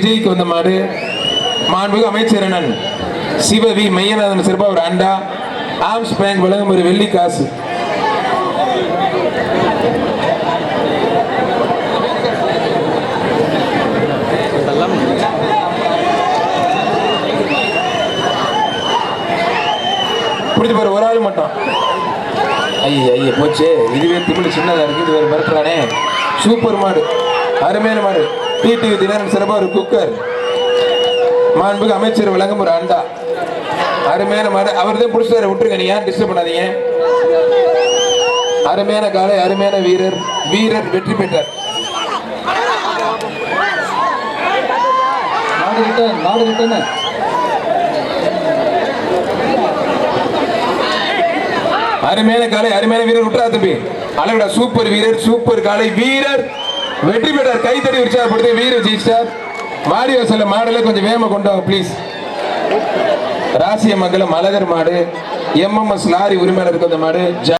விஜய்க்கு வந்த மாடு மாண்புமிகு அமைச்சரணன் சிவவி மையநாதன் சிறப்பாக ஒரு அண்டா ஆம்ஸ் பேங்க் வழங்கும் ஒரு வெள்ளி காசு. பிடிச்சி பாரு ஒரு ஆள் மட்டும். ஐய ஐய போச்சு. இதுவே திமிழ் சின்னதா இருக்கு இது வேற மிரட்டுறானே சூப்பர் மாடு அருமையான மாடு. டிடிவி தினம் சிறப்பா ஒரு குக்கர் மாண்புக்கு அமைச்சர் விளங்கும் ஒரு அண்டா. அருமையான மாடு அவர் தான் பிடிச்சாரு விட்டுருங்க நீங்க டிஸ்டர்ப் பண்ணாதீங்க. அருமையான காலை அருமையான வீரர். வீரர் வெற்றி பெற்றார். நாடு ரிட்டர்ன் நாடு ரிட்டர்ன் அருமையான காலை அருமையான வீரர். விட்டுறா தம்பி. அழகடா சூப்பர் வீரர் சூப்பர் காலை வீரர். வெற்றி பெற்றார். கைத்தடி உற்சாகப்படுத்தி வீர ஜெயிச்சார். மாடி சில மாடல கொஞ்சம் வேகமா கொண்டு வாங்க ப்ளீஸ் ராசிய மங்கலம் அழகர் மாடு எம்எம்எஸ் லாரி உரிமையாளருக்கு அந்த மாடு